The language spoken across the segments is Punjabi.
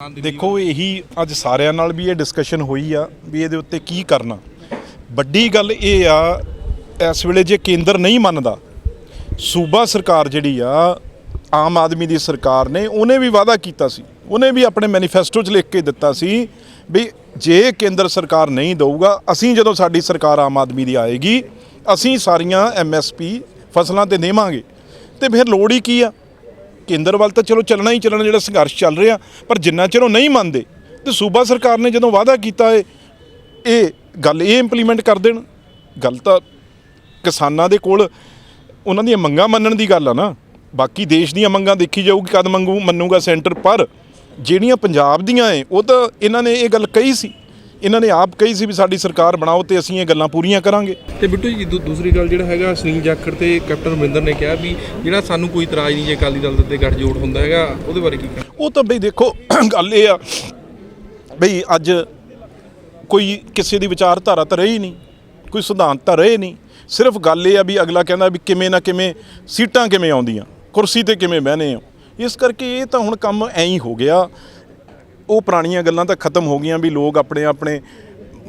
ਦੇਖੋ, ਇਹੀ ਅੱਜ ਸਾਰਿਆਂ ਨਾਲ ਵੀ ਇਹ ਡਿਸਕਸ਼ਨ ਹੋਈ ਆ ਵੀ ਇਹਦੇ ਉੱਤੇ ਕੀ ਕਰਨਾ। ਵੱਡੀ ਗੱਲ ਇਹ ਆ, ਇਸ ਵੇਲੇ ਜੇ ਕੇਂਦਰ ਨਹੀਂ ਮੰਨਦਾ, ਸੂਬਾ ਸਰਕਾਰ ਜਿਹੜੀ ਆ, ਆਮ ਆਦਮੀ ਦੀ ਸਰਕਾਰ ਨੇ, ਉਹਨੇ ਵੀ ਵਾਅਦਾ ਕੀਤਾ ਸੀ। ਉਹਨੇ ਵੀ ਆਪਣੇ ਮੈਨੀਫੈਸਟੋ 'ਚ ਲਿਖ ਕੇ ਦਿੱਤਾ ਸੀ ਵੀ ਜੇ ਕੇਂਦਰ ਸਰਕਾਰ ਨਹੀਂ ਦਊਗਾ, ਅਸੀਂ ਜਦੋਂ ਸਾਡੀ ਸਰਕਾਰ ਆਮ ਆਦਮੀ ਦੀ ਆਏਗੀ, ਅਸੀਂ ਸਾਰੀਆਂ ਐਮਐਸਪੀ ਫਸਲਾਂ ਤੇ ਦੇਵਾਂਗੇ ਤੇ ਫਿਰ ਲੋੜ ਹੀ ਕੀ ਆ? ਕੇਂਦਰ ਵੱਲ ਤਾਂ ਚਲੋ ਚੱਲਣਾ ਹੀ ਚੱਲਣਾ ਜਿਹੜਾ ਸੰਘਰਸ਼ ਚੱਲ ਰਿਹਾ, ਪਰ ਜਿੰਨਾ ਚਿਰ ਉਹ ਨਹੀਂ ਮੰਨਦੇ, ਤੇ ਸੂਬਾ ਸਰਕਾਰ ਨੇ ਜਦੋਂ ਵਾਅਦਾ ਕੀਤਾ ਹੈ ਇਹ ਗੱਲ ਇਹ ਇੰਪਲੀਮੈਂਟ ਕਰ ਦੇਣ। ਗੱਲ ਤਾਂ ਕਿਸਾਨਾਂ ਦੇ ਕੋਲ, ਉਹਨਾਂ ਦੀਆਂ ਮੰਗਾਂ ਮੰਨਣ ਦੀ ਗੱਲ ਆ ਨਾ। ਬਾਕੀ ਦੇਸ਼ ਦੀਆਂ ਮੰਗਾਂ ਦੇਖੀ ਜਾਊਗੀ ਕਦ ਮੰਗੂ ਮੰਨੂਗਾ ਸੈਂਟਰ, ਪਰ ਜਿਹੜੀਆਂ ਪੰਜਾਬ ਦੀਆਂ ਏ, ਉਹ ਤਾਂ ਇਹਨਾਂ ਨੇ ਇਹ ਗੱਲ ਕਹੀ ਸੀ। ਇਹਨਾਂ ਨੇ ਆਪ ਕਹੀ ਸੀ ਵੀ ਸਾਡੀ ਸਰਕਾਰ ਬਣਾਓ ਤੇ ਅਸੀਂ ਇਹ ਗੱਲਾਂ ਪੂਰੀਆਂ ਕਰਾਂਗੇ। ਤੇ ਬਿੱਟੂ ਜੀ ਦੂਸਰੀ ਗੱਲ ਜਿਹੜਾ ਹੈਗਾ ਸੁਨੀਲ ਜਾਖੜ ਤੇ ਕੈਪਟਨ ਅਮਰਿੰਦਰ ਨੇ ਕਿਹਾ ਵੀ ਜਿਹੜਾ ਸਾਨੂੰ ਕੋਈ ਇਤਰਾਜ਼ ਨਹੀਂ ਜੇ ਅਕਾਲੀ ਦਲ ਦੇ ਗੱਠਜੋੜ ਹੁੰਦਾ ਹੈਗਾ ਉਹਦੇ ਬਾਰੇ ਕੀ ਕਹਿਣਾ? ਉਹ ਤਾਂ ਬਈ ਦੇਖੋ ਗੱਲ ਇਹ ਆ ਬਈ ਅੱਜ ਕੋਈ ਕਿਸੇ ਦੀ ਵਿਚਾਰਧਾਰਾ ਤਾਂ ਰਹੀ ਨਹੀਂ ਕੋਈ ਸਿਧਾਂਤ ਤਾਂ ਰਹੇ ਨਹੀਂ। ਸਿਰਫ ਗੱਲ ਇਹ ਆ ਵੀ ਅਗਲਾ ਕਹਿੰਦਾ ਵੀ ਕਿਵੇਂ ਨਾ ਕਿਵੇਂ ਸੀਟਾਂ ਕਿਵੇਂ ਆਉਂਦੀਆਂ ਕੁਰਸੀ ਤੇ ਕਿਵੇਂ ਬਹਿਨੇ ਆ। ਇਸ ਕਰਕੇ ਇਹ ਤਾਂ ਹੁਣ ਕੰਮ ਐਂ ਹੀ ਹੋ ਗਿਆ। ਉਹ ਪੁਰਾਣੀਆਂ ਗੱਲਾਂ ਤਾਂ ਖਤਮ ਹੋ ਗਈਆਂ ਵੀ ਲੋਕ ਆਪਣੇ ਆਪਣੇ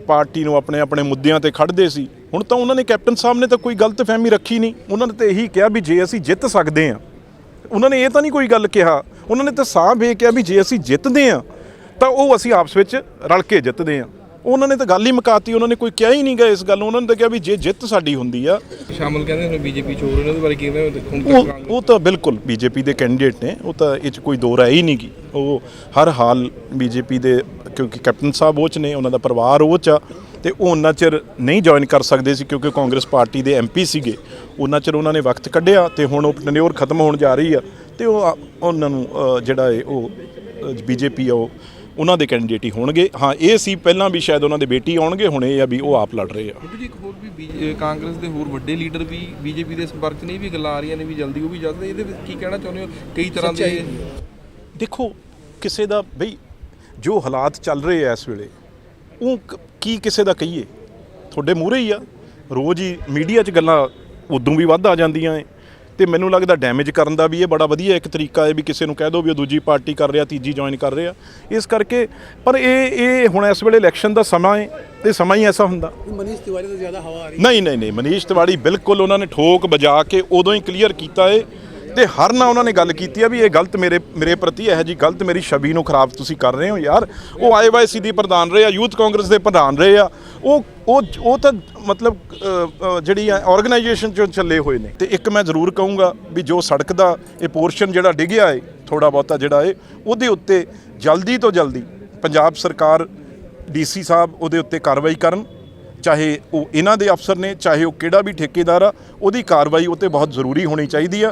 ਪਾਰਟੀ ਨੂੰ ਆਪਣੇ ਆਪਣੇ ਮੁੱਦਿਆਂ ਤੇ ਖੜਦੇ ਸੀ। ਹੁਣ ਤਾਂ ਉਹਨਾਂ ਨੇ ਕੈਪਟਨ ਸਾਹਿਬ ਨੇ ਤਾਂ ਕੋਈ ਗਲਤ ਫਹਿਮੀ ਰੱਖੀ ਨਹੀਂ। ਉਹਨਾਂ ਨੇ ਤਾਂ ਇਹੀ ਕਿਹਾ ਵੀ ਜੇ ਅਸੀਂ ਜਿੱਤ ਸਕਦੇ ਹਾਂ, ਉਹਨਾਂ ਨੇ ਇਹ ਤਾਂ ਨਹੀਂ ਕੋਈ ਗੱਲ ਕਿਹਾ। ਉਹਨਾਂ ਨੇ ਤਾਂ ਸਾਫ਼ ਇਹ ਕਿਹਾ ਵੀ ਜੇ ਅਸੀਂ ਜਿੱਤਦੇ ਹਾਂ, ਤਾਂ ਉਹ ਅਸੀਂ ਆਪਸ ਵਿੱਚ ਰਲ ਕੇ ਜਿੱਤਦੇ ਹਾਂ। ਉਹਨਾਂ ਨੇ ਤਾਂ ਗੱਲ ਹੀ ਮੁਕਾਤੀ ਉਹਨਾਂ ਨੇ ਕੋਈ ਕਿਹਾ ਹੀ ਨਹੀਂ ਗਾ ਇਸ ਗੱਲ ਨੂੰ। ਉਹਨਾਂ ਨੇ ਤਾਂ ਕਿਹਾ ਵੀ ਜੇ ਜਿੱਤ ਸਾਡੀ ਹੁੰਦੀ ਆ। ਸ਼ਾਮਲ ਕਹਿੰਦੇ ਹੁਣ ਬੀਜੇਪੀ ਚੋਰ ਨੇ ਉਹਦੇ ਬਾਰੇ ਕੀ ਕਹਿੰਦੇ ਹੁਣ ਉਹ ਉਹ ਤਾਂ ਬਿਲਕੁਲ ਬੀਜੇਪੀ ਦੇ ਕੈਂਡੀਡੇਟ ਨੇ ਉਹ ਤਾਂ ਇਹ 'ਚ ਕੋਈ ਦੋ ਰਾਏ ਹੀ ਨਹੀਂ ਗੀ ਉਹ ਹਰ ਹਾਲ ਬੀਜੇਪੀ ਦੇ ਕਿਉਂਕਿ ਕੈਪਟਨ ਸਾਹਿਬ ਉਹ 'ਚ ਨੇ ਉਹਨਾਂ ਦਾ ਪਰਿਵਾਰ ਉਹ 'ਚ ਆ ਤੇ ਉਹ ਉਹਨਾਂ ਚਿਰ ਨਹੀਂ ਜੁਆਇਨ ਕਰ ਸਕਦੇ ਸੀ ਕਿਉਂਕਿ ਕਾਂਗਰਸ ਪਾਰਟੀ ਦੇ ਐਮਪੀ ਸੀਗੇ। ਉਹਨਾਂ ਚਿਰ ਉਹਨਾਂ ਨੇ ਵਕਤ ਕੱਢਿਆ ਤੇ ਹੁਣ ਉਹ ਟਨਿਓਰ ਖਤਮ ਹੋਣ ਜਾ ਰਹੀ ਆ ਤੇ ਉਹ ਉਹਨਾਂ ਨੂੰ ਜਿਹੜਾ ਹੈ ਉਹ ਬੀਜੇਪੀ ਉਹ ਉਹਨਾਂ ਦੇ ਕੈਂਡੀਡੇਟ ਹੀ ਹੋਣਗੇ। ਹਾਂ ਇਹ ਸੀ ਪਹਿਲਾਂ ਵੀ ਸ਼ਾਇਦ ਉਹਨਾਂ ਦੇ ਬੇਟੀ ਆਉਣਗੇ ਹੁਣ ਇਹ ਆ ਵੀ ਉਹ ਆਪ ਲੜ ਰਹੇ ਆ। ਜੀ ਇੱਕ ਹੋਰ ਵੀ ਕਾਂਗਰਸ ਦੇ ਹੋਰ ਵੱਡੇ ਲੀਡਰ ਵੀ ਬੀਜੇਪੀ ਦੇ ਸੰਪਰਕ 'ਚ ਨਹੀਂ ਵੀ ਗੱਲਾਂ ਆ ਰਹੀਆਂ ਨੇ ਵੀ ਜਲਦੀ ਉਹ ਵੀ ਜਾਂਦੇ ਇਹਦੇ ਵਿੱਚ ਕੀ ਕਹਿਣਾ ਚਾਹੁੰਦੇ ਹੋ? ਕਈ ਤਰ੍ਹਾਂ ਦੇ ਦੇਖੋ ਕਿਸੇ ਦਾ ਬਈ ਜੋ ਹਾਲਾਤ ਚੱਲ ਰਹੇ ਆ ਇਸ ਵੇਲੇ ਉਹ ਕ- ਕੀ ਕਿਸੇ ਦਾ ਕਹੀਏ? ਤੁਹਾਡੇ ਮੂਹਰੇ ਹੀ ਆ। ਰੋਜ਼ ਹੀ ਮੀਡੀਆ 'ਚ ਗੱਲਾਂ ਉਦੋਂ ਵੀ ਵੱਧ ਆ ਜਾਂਦੀਆਂ ਏ ਤੇ ਮੈਨੂੰ ਲੱਗਦਾ ਡੈਮੇਜ ਕਰਨ ਦਾ ਵੀ ਇਹ ਬੜਾ ਵਧੀਆ ਇੱਕ ਤਰੀਕਾ ਹੈ ਵੀ ਕਿਸੇ ਨੂੰ ਕਹਿ ਦਿਓ ਵੀ ਉਹ ਦੂਜੀ ਪਾਰਟੀ ਕਰ ਰਿਹਾ ਤੀਜੀ ਜੁਆਇਨ ਕਰ ਰਿਹਾ। ਇਸ ਕਰਕੇ ਪਰ ਇਹ ਇਹ ਹੁਣ ਇਸ ਵੇਲੇ ਇਲੈਕਸ਼ਨ ਦਾ ਸਮਾਂ ਹੈ ਤੇ ਸਮਾਂ ਹੀ ਐਸਾ ਹੁੰਦਾ। ਮਨੀਸ਼ ਤਿਵਾਰੀ ਤੋਂ ਜ਼ਿਆਦਾ ਹਵਾ ਆ ਰਹੀ ਨਹੀਂ ਨਹੀਂ ਨਹੀਂ ਮਨੀਸ਼ ਤਿਵਾੜੀ ਬਿਲਕੁਲ ਉਹਨਾਂ ਨੇ ਠੋਕ ਵਜਾ ਕੇ ਉਦੋਂ ਹੀ ਕਲੀਅਰ ਕੀਤਾ ਏ। ਤੇ ਹਰ ਨਾ ਉਹਨਾਂ ਨੇ ਗੱਲ ਕੀਤੀ ਆ ਵੀ ਇਹ ਗਲਤ ਮੇਰੇ ਮੇਰੇ ਪ੍ਰਤੀ ਇਹ ਜੀ ਗਲਤ ਮੇਰੀ ਛਵੀ ਨੂੰ ਖਰਾਬ ਤੁਸੀਂ ਕਰ ਰਹੇ ਹੋ ਯਾਰ। ਉਹ ਆਈਵਾਈਸੀ ਦੀ ਪ੍ਰਧਾਨ ਰਹੇ ਆ ਯੂਥ ਕਾਂਗਰਸ ਦੇ ਪ੍ਰਧਾਨ ਰਹੇ ਆ। ਉਹ ਉਹ ਉਹ ਤਾਂ ਮਤਲਬ ਜਿਹੜੀ ਆ ਆਰਗੇਨਾਈਜੇਸ਼ਨ ਚੋਂ ਚੱਲੇ ਹੋਏ ਨੇ। ਤੇ ਇੱਕ ਮੈਂ ਜ਼ਰੂਰ ਕਹੂੰਗਾ ਵੀ ਜੋ ਸੜਕ ਦਾ ਇਹ ਪੋਰਸ਼ਨ ਜਿਹੜਾ ਡਿੱਗਿਆ ਏ ਥੋੜਾ ਬਹੁਤਾ ਜਿਹੜਾ ਏ, ਉਹਦੇ ਉੱਤੇ ਜਲਦੀ ਤੋਂ ਜਲਦੀ ਪੰਜਾਬ ਸਰਕਾਰ ਡੀਸੀ ਸਾਹਿਬ ਉਹਦੇ ਉੱਤੇ ਕਾਰਵਾਈ ਕਰਨ। ਚਾਹੇ ਉਹ ਇਹਨਾਂ ਦੇ ਅਫਸਰ ਨੇ, ਚਾਹੇ ਉਹ ਕਿਹੜਾ ਵੀ ਠੇਕੇਦਾਰ ਆ, ਉਹਦੀ ਕਾਰਵਾਈ ਉੱਤੇ ਬਹੁਤ ਜ਼ਰੂਰੀ ਹੋਣੀ ਚਾਹੀਦੀ ਆ।